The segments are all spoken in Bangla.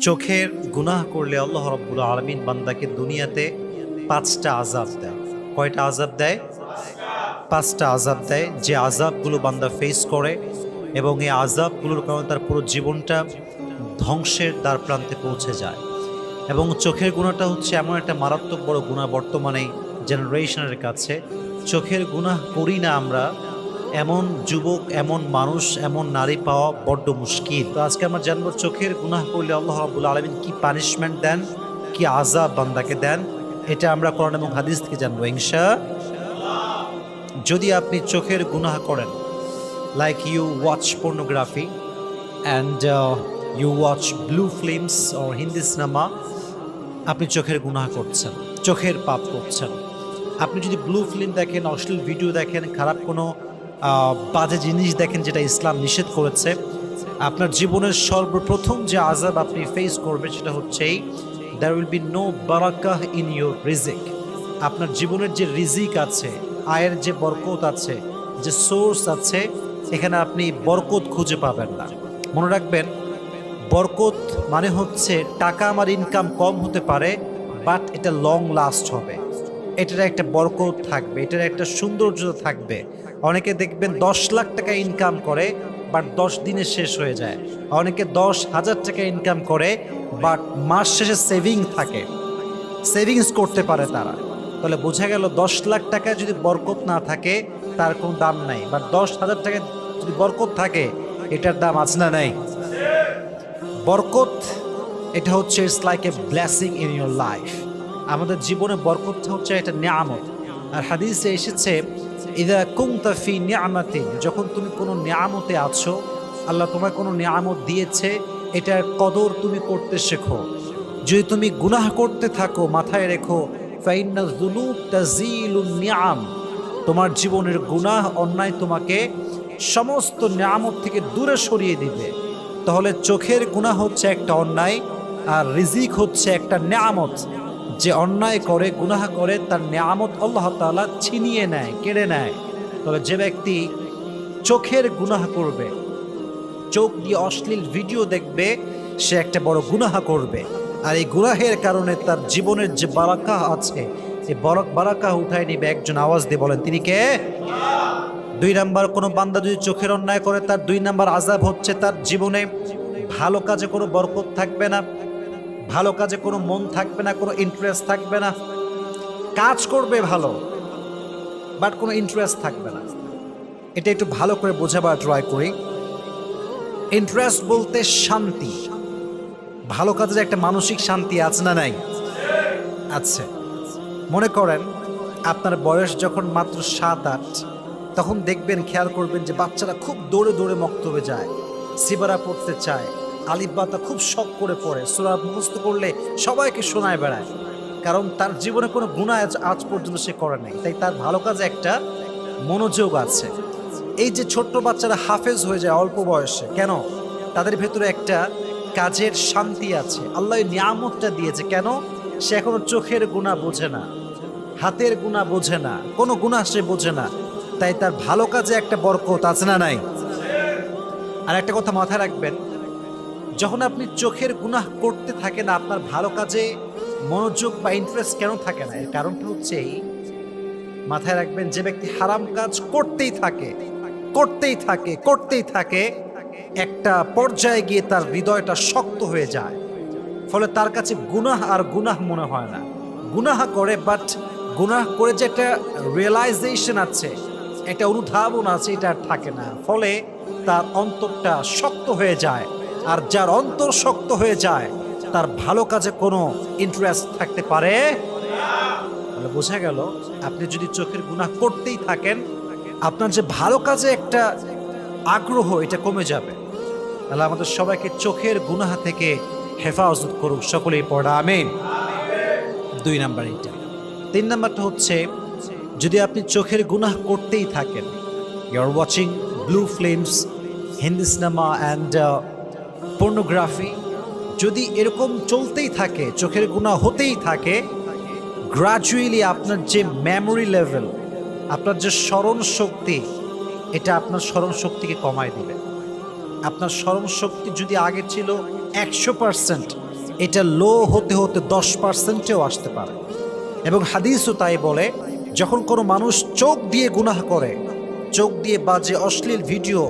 চোখের গুনাহ করলে আল্লাহ রব্বুল আলমিন বান্দাকে দুনিয়াতে পাঁচটা আজাব দেয়। কয়টা আজাব দেয়? পাঁচটা আজাব দেয় যে আজাবগুলো বান্দা ফেস করে এবং এই আজাবগুলোর কারণে তার পুরো জীবনটা ধ্বংসের দ্বার প্রান্তে পৌঁছে যায়। এবং চোখের গুণাটা হচ্ছে এমন একটা মারাত্মক বড় গুণা বর্তমানে জেনারেশনের কাছে। চোখের গুনাহ করি না আমরা এমন যুবক, এমন মানুষ, এমন নারী পাওয়া বড্ড মুশকিল। তো আজকে আমরা জানব চোখের গুনাহ করলে আল্লাহ রাবুল আলমিন কি পানিশমেন্ট দেন, কি আজাব বান্দাকে দেন, এটা আমরা কোরআন এবং হাদিস থেকে জানব ইনশা যদি আপনি চোখের গুনাহ করেন like you watch pornography and you watch blue films O Hindi cinema আপনি চোখের গুনাহ করছেন, চোখের পাপ করছেন। আপনি যদি ব্লু ফিল্ম দেখেন, অশ্লীল ভিডিও দেখেন, খারাপ কোনো বাজে জিনিস দেখেন যেটা ইসলাম নিষেধ করেছে। আপনার জীবনের সর্বপ্রথম যে আজাব আপনি ফেস করবেন সেটা হচ্ছেই দ্যার উইল বি নো বারাকাহ ইন ইউর রিজিক আপনার জীবনের যে রিজিক আছে, আয়ের যে বরকত আছে, যে সোর্স আছে, এখানে আপনি বরকত খুঁজে পাবেন না। মনে রাখবেন, বরকত মানে হচ্ছে টাকা আমার ইনকাম কম হতে পারে বাট এটা লং লাস্ট হবে। এটার একটা বরকত থাকবে, এটার একটা সৌন্দর্য থাকবে। অনেকে দেখবেন দশ লাখ টাকা ইনকাম করে বাট দশ দিনে শেষ হয়ে যায়। অনেকে দশ হাজার টাকা ইনকাম করে বাট মাস শেষে সেভিং থাকে। সেভিংস করতে পারে তারা। তাহলে বোঝা গেল দশ লাখ টাকা যদি বরকত না থাকে, তার কোনো দাম নাই। বাট দশ হাজার টাকা যদি বরকত থাকে, এটার দাম আছে না নাই? বরকত, এটা হচ্ছে it's like a blessing in your life আমাদের জীবনে বরকত হচ্ছে একটা নিয়ামত। আর হাদিসে এসেছে, ইদা কুমতা ফি নিয়ামাতিন যখন তুমি কোনো নিয়ামতে আছো, আল্লাহ তোমায় কোনো নিয়ামত দিয়েছে, এটার কদর তুমি করতে শেখো। যদি তুমি গুনাহ করতে থাকো, মাথায় রেখো নিয়াম, তোমার জীবনের গুনাহ অন্যায় তোমাকে সমস্ত নিয়ামত থেকে দূরে সরিয়ে দিবে। তাহলে চোখের গুনাহ হচ্ছে একটা অন্যায়, আর রিজিক হচ্ছে একটা নিয়ামত। যে অন্যায় করে, গুনাহ করে, তার নিয়ামত আল্লাহ তাআলা ছিনিয়ে নেয়, কেড়ে নেয়। তবে যে ব্যক্তি চোখের গুনাহ করবে, চোখ দিয়ে অশ্লীল ভিডিও দেখবে, সে একটা বড় গুনাহা করবে। আর এই গুনাহের কারণে তার জীবনের যে বারাকা আছে এই বরক বারাকা উঠায় নিবে। একজন আওয়াজ দিয়ে বলেন, তিনি কে? দুই নাম্বার, কোনো বান্দা যদি চোখের অন্যায় করে, তার দুই নাম্বার আজাব হচ্ছে তার জীবনে ভালো কাজে কোনো বরকত থাকবে না। ভালো কাজে কোনো মন থাকবে না, কোনো ইন্টারেস্ট থাকবে না। কাজ করবে ভালো বাট কোনো ইন্টারেস্ট থাকবে না। এটা একটু ভালো করে বোঝাবার ট্রাই করি। ইন্টারেস্ট বলতে শান্তি। ভালো কাজের একটা মানসিক শান্তি আছে না নাই? আচ্ছা মনে করেন আপনার বয়স যখন মাত্র সাত আট তখন দেখবেন, খেয়াল করবেন যে বাচ্চারা খুব দৌড়ে দৌড়ে মক্তবে যায় সিবারা পড়তে চায়। আলিব্বাতা খুব শখ করে পড়ে। সুরা মুখস্থ করলে সবাইকে শোনায় বেড়ায়। কারণ তার জীবনে কোনো গুণা আজ পর্যন্ত সে করে নাই। তাই তার ভালো কাজে একটা মনোযোগ আছে। এই যে ছোট্ট বাচ্চারা হাফেজ হয়ে যায় অল্প বয়সে, কেন? তাদের ভেতরে একটা কাজের শান্তি আছে। আল্লাহ নিয়ামতটা দিয়েছে। কেন? সে এখনও চোখের গুণা বোঝে না, হাতের গুণা বোঝে না, কোনো গুণা সে বোঝে না। তাই তার ভালো কাজে একটা বরকত আছে না নাই? আর একটা কথা মাথায় রাখবেন যখন আপনি চোখের গুনাহ করতে থাকেন, আপনার ভালো কাজে মনোযোগ বা ইন্টারেস্ট কেন থাকে না? এর কারণটা হচ্ছে মাথায় রাখবেন, যে ব্যক্তি হারাম কাজ করতেই থাকে করতেই থাকে করতেই থাকে, একটা পর্যায়ে গিয়ে তার হৃদয়টা শক্ত হয়ে যায়। ফলে তার কাছে গুনাহ আর গুনাহ মনে হয় না। গুনাহ করে বাট গুনাহ করে যে একটা রিয়েলাইজেশন আছে, একটা অনুধাবন আছে, এটা আর থাকে না। ফলে তার অন্তরটা শক্ত হয়ে যায়। আর যার অন্তর শক্ত হয়ে যায়, তার ভালো কাজে কোনো ইন্টারেস্ট থাকতে পারে? বোঝা গেল, আপনি যদি চোখের গুনাহ করতেই থাকেন, আপনার যে ভালো কাজে একটা আগ্রহ, এটা কমে যাবে। তাহলে আমাদের সবাইকে চোখের গুনাহ থেকে হেফাজত করুক সকলেই পড়া, আমিন। দুই নাম্বার এইটা। তিন নাম্বারটা হচ্ছে, যদি আপনি চোখের গুনাহ করতেই থাকেন you are watching blue films Hindi cinema and pornography যদি এরকম চলতেই থাকে, চোখের গুনাহ হতেই থাকে গ্রাজুয়ালি আপনার যে মেমোরি লেভেল আপনার যে স্মরণ শক্তি, এটা আপনার স্মরণ শক্তিকে কমায় দিবে। আপনার স্মরণশক্তি যদি আগে ছিল একশো পার্সেন্ট এটা লো হতে হতে দশ পার্সেন্টেও আসতে পারে। এবং হাদিসও তাই বলে, যখন কোনো মানুষ চোখ দিয়ে গুনাহ করে, চোখ দিয়ে বাজে অশ্লীল ভিডিও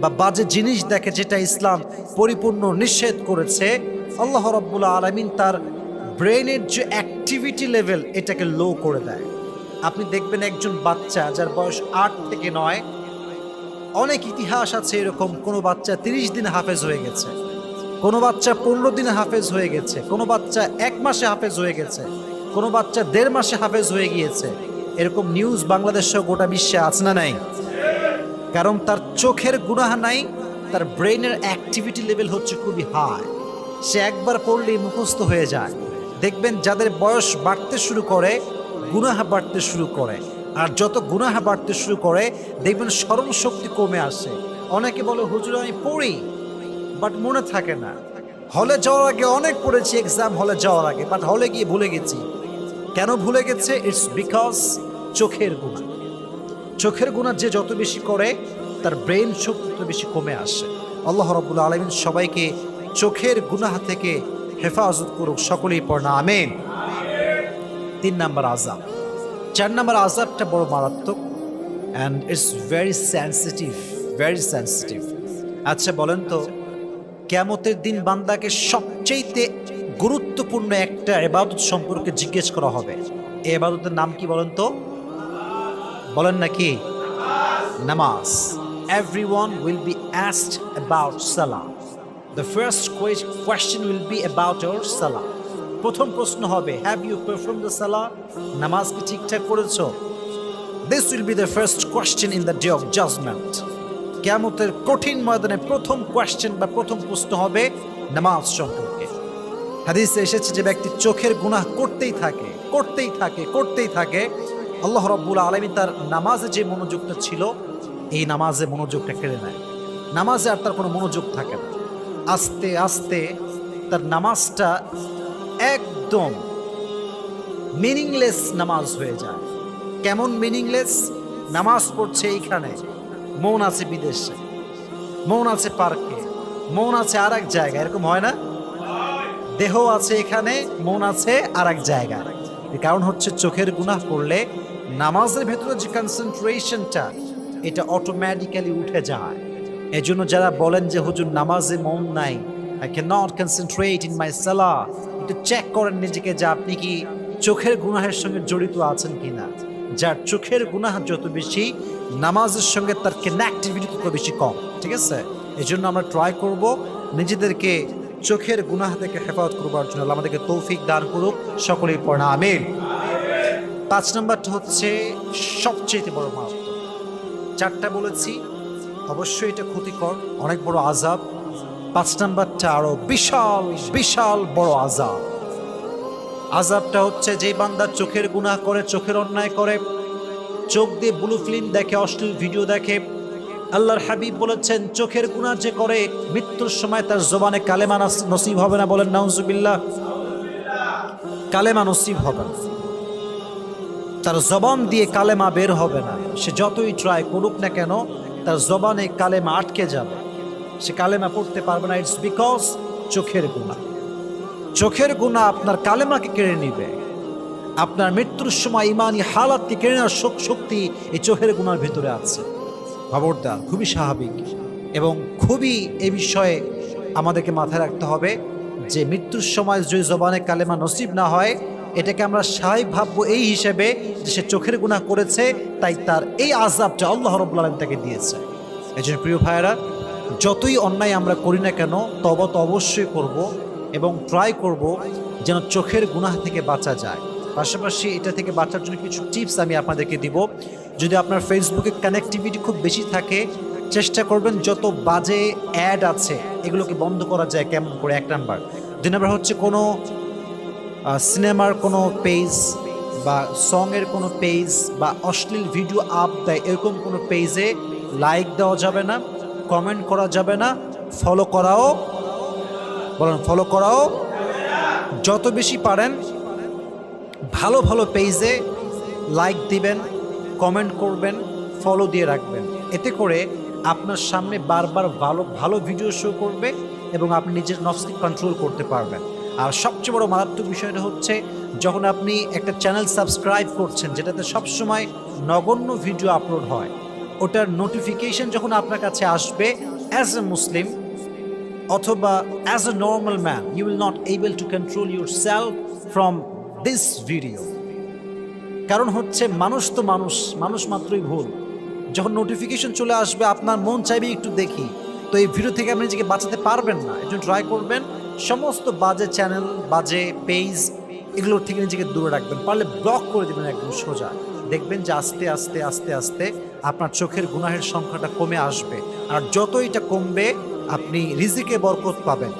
বা বাজে জিনিস দেখে যেটা ইসলাম পরিপূর্ণ নিষেধ করেছে, আল্লাহ রব্বুল্লা আলমিন তার ব্রেনের যে অ্যাক্টিভিটি লেভেল এটাকে লো করে দেয়। আপনি দেখবেন একজন বাচ্চা যার বয়স আট থেকে নয়, অনেক ইতিহাস আছে এরকম, কোনো বাচ্চা তিরিশ দিন হাফেজ হয়ে গেছে, কোনো বাচ্চা পনেরো দিনে হাফেজ হয়ে গেছে, কোনো বাচ্চা এক মাসে হাফেজ হয়ে গেছে, কোনো বাচ্চা দেড় মাসে হাফেজ হয়ে গিয়েছে। এরকম নিউজ বাংলাদেশ গোটা বিশ্বে আছে না নাই? কারণ তার চোখের গুনাহ নাই, তার ব্রেনের অ্যাক্টিভিটি লেভেল হচ্ছে খুবই হাই সে একবার পড়লেই মুখস্থ হয়ে যায়। দেখবেন যাদের বয়স বাড়তে শুরু করে, গুনাহা বাড়তে শুরু করে। আর যত গুনাহা বাড়তে শুরু করে, দেখবেন স্মরণ শক্তি কমে আসে। অনেকে বলে, হুজুর, আমি পড়ি বাট মনে থাকে না। হলে যাওয়ার আগে অনেক পড়েছি এক্সাম হলে যাওয়ার আগে বাট হলে গিয়ে ভুলে গেছি। কেন ভুলে গেছে? ইটস বিকজ চোখের গুণা চোখের গুণা যে যত বেশি করে, তার ব্রেন শক্তি তত বেশি কমে আসে। আল্লাহ রব্বুল আলমিন সবাইকে চোখের গুনাহ থেকে হেফাজত করুক, সকলেই পড়না আমেন। তিন নাম্বার আজাব চার নাম্বার আজাবটা বড় মারাত্মক and it's very sensitive very sensitive আচ্ছা বলেন তো কেমতের দিন বান্দাকে সবচেয়ে গুরুত্বপূর্ণ একটা এবাদত সম্পর্কে জিজ্ঞেস করা হবে। এই এবাদতের নাম কি বলেন তো? বলেন নাকি? নামাজ। Everyone will be asked about salah. The first que- question will be about your salah. প্রথম প্রশ্ন হবে have you perform the salah নামাজ কি ঠিকঠাক করেছ this will be the first question in the day of judgment কেয়ামতের কঠিন ময়দানে প্রথম কোয়েশ্চেন বা প্রথম প্রশ্ন হবে নামাজ সম্পর্কে। হাদিসে এসেছে যে ব্যক্তি চোখের গুনাহ করতেই থাকে করতেই থাকে করতেই থাকে। আল্লাহ রব্বুল আলমী তার নামাজে যে মনোযোগটা ছিল, এই নামাজে মনোযোগটা কেড়ে নেয়। নামাজে আর তার কোনো মনোযোগ থাকে না। আস্তে আস্তে তার নামাজটা একদম মিনিংলেস নামাজ হয়ে যায়। কেমন মিনিংলেস নামাজ পড়ছে এইখানে। মন আছে বিদেশে। মন আছে পার্কে। মন আছে আর এক জায়গায়। এরকম হয় না? দেহ আছে এখানে, মন আছে আর এক জায়গায় কারণ হচ্ছে চোখের গুনাহ করলে নামাজের ভেতরে যে কনসেন্ট্রেশনটা এটা অটোমেটিক্যালি উঠে যায়। এই জন্য যারা বলেন যে, হুজুর, নামাজে মন নাই I can not concentrate in my সালা একটু চেক করেন নিজেকে যে আপনি কি চোখের গুনাহের সঙ্গে জড়িত আছেন কিনা। যার চোখের গুনাহ যত বেশি, নামাজের সঙ্গে তার কানেক্টিভিটি তত বেশি কম। ঠিক আছে? এই জন্য আমরা ট্রাই করব নিজেদেরকে চোখের গুনাহ থেকে হেফাজত করবার জন্য। আমাদেরকে তৌফিক দান করুক। সকলেই পড়া আমিন। পাঁচ নম্বরটা হচ্ছে সবচেয়ে বড় মারাত্মক চারটা বলেছি, অবশ্যই এটা ক্ষতিকর, অনেক বড় আজাব পাঁচ নাম্বারটা আরও বিশাল বিশাল বড় আজাব আজাবটা হচ্ছে যে বান্দা চোখের গুনাহ করে, চোখের অন্যায় করে, চোখ দিয়ে ব্লু ফিল্ম দেখে, অশ্লীল ভিডিও দেখে, আল্লাহর হাবিব বলেছেন, চোখের গুনাহ যে করে, মৃত্যুর সময় তার জবানে কালেমা নসিব হবে না বলেন, নাউজুবিল্লাহ। কালেমা নসিব হবে না। তার জবান দিয়ে কালেমা বের হবে না। সে যতই ট্রাই করুক না কেন, তার জবানে কালেমা আটকে যাবে। সে কালেমা পড়তে পারবে না ইটস বিকজ চোখের গুণা চোখের গুণা আপনার কালেমাকে কেড়ে নিবে। আপনার মৃত্যুর সময় ইমানি হালাতকে কেড়ে নেওয়ার শক- শক্তি এই চোখের গুণার ভিতরে আছে। খবরদার, খুবই স্বাভাবিক এবং খুবই এ বিষয়ে আমাদেরকে মাথায় রাখতে হবে যে মৃত্যুর সময় যদি জবানে কালেমা নসিব না হয় এটাকে আমরা স্বাভাবিক ভাববো এই হিসেবে যে সে চোখের গুণা করেছে, তাই তার এই আজাবটা আল্লাহ রব্বুল আলম তাকে দিয়েছে। এই জন্য প্রিয় ভাইয়েরা, যতই অন্যায় আমরা করি না কেন, তব তো অবশ্যই করব এবং ট্রাই করব যেন চোখের গুনাহ থেকে বাঁচা যায়। পাশাপাশি এটা থেকে বাঁচার জন্য কিছু টিপস আমি আপনাদেরকে দিব। যদি আপনার ফেসবুকে কানেক্টিভিটি খুব বেশি থাকে, চেষ্টা করবেন যত বাজে অ্যাড আছে, এগুলোকে বন্ধ করা যায় কেমন করে? এক নাম্বার দুই নাম্বার হচ্ছে কোনো সিনেমার কোনো পেজ বা সঙের কোনো পেজ বা অশ্লীল ভিডিও আপ দেয় এরকম কোনো পেজে লাইক দেওয়া যাবে না কমেন্ট করা যাবে না ফলো করাও, বলেন ফলো করাও যত বেশি পারেন, ভালো ভালো পেজে লাইক দিবেন কমেন্ট করবেন ফলো দিয়ে রাখবেন। এতে করে আপনার সামনে বারবার ভালো ভালো ভিডিও শো করবে এবং আপনি নিজের নফসকে কন্ট্রোল করতে পারবেন। আর সবচেয়ে বড় মারাত্মক বিষয়টা হচ্ছে যখন আপনি একটা চ্যানেল সাবস্ক্রাইব করছেন, যেটাতে সবসময় নগণ্য ভিডিও আপলোড হয়, ওটার নোটিফিকেশন যখন আপনার কাছে আসবে অ্যাজ এ মুসলিম অথবা as a normal man you will not able to control your self from this video কারণ হচ্ছে মানুষ তো মানুষ মানুষ মাত্রই ভুল। যখন নোটিফিকেশন চলে আসবে, আপনার মন চাইবে একটু দেখি। তো এই ভিডিও থেকে আপনি নিজেকে বাঁচাতে পারবেন না, এই জন্য ট্রাই করবেন। সমস্ত বাজে চ্যানেল বাজে পেজ এগুলোর থেকে নিজেকে দূরে রাখবেন। পারলে ব্লক করে দেবেন একদম সোজা। দেখবেন যে আস্তে আস্তে আস্তে আস্তে আপনার চোখের গুনাহের সংখ্যাটা কমে আসবে। আর যত এটা কমবে, আপনি রিজিকে বরকত পাবেন,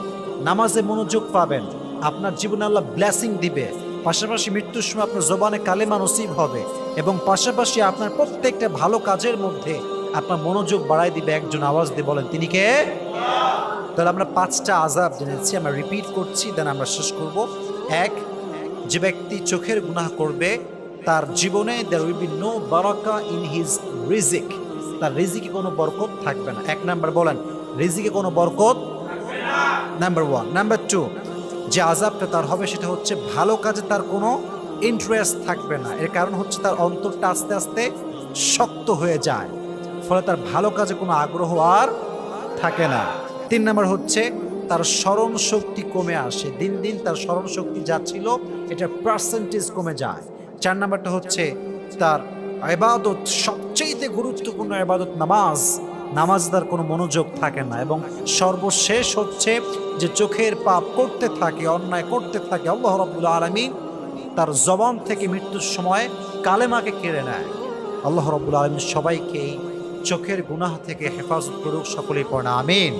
নামাজে মনোযোগ পাবেন, আপনার জীবনে আল্লাহ ব্লেসিং দিবে। পাশাপাশি মৃত্যুর সময় আপনার জবানে কালেমা নসিব হবে এবং পাশাপাশি আপনার প্রত্যেকটা ভালো কাজের মধ্যে আপনার মনোযোগ বাড়াই দিবে একজন আওয়াজ দিয়ে বলেন, তিনি কে? তাহলে আমরা পাঁচটা আজাব জেনেছি, আমরা রিপিট করছি দেন আমরা শেষ করব। এক, যে ব্যক্তি চোখের গুনাহ করবে, তার জীবনে দ্যার উইল বি নো বারাকা ইন হিজ রিজিক তার রিজিকে কোনো বরকত থাকবে না। এক নাম্বার বলেন রিজিকে কোনো বরকত নাম্বার ওয়ান নাম্বার টু যে আজাবটা তার হবে, সেটা হচ্ছে ভালো কাজে তার কোনো ইন্টারেস্ট থাকবে না। এর কারণ হচ্ছে তার অন্তরটা আস্তে আস্তে শক্ত হয়ে যায়। ফলে তার ভালো কাজে কোনো আগ্রহ আর থাকে না। তিন নম্বর হচ্ছে, তার স্মরণ শক্তি কমে আসে। দিন দিন তার স্মরণ শক্তি যা ছিল এটার পার্সেন্টেজ কমে যায়। চার নাম্বারটা হচ্ছে, তার এবাদত সবচেয়ে গুরুত্বপূর্ণ এবাদত নামাজ। নামাজ তার কোনো মনোযোগ থাকে না এবং সর্বশেষ হচ্ছে যে চোখের পাপ করতে থাকে, অন্যায় করতে থাকে, আল্লাহ রব্বুল আলমিন তার জবান থেকে মৃত্যুর সময় কালেমাকে কেড়ে নেয়। আল্লাহ রব্বুল আলমিন সবাইকে চোখের গুনাহ থেকে হেফাজত করুক, সকলেই পড়া আমিন।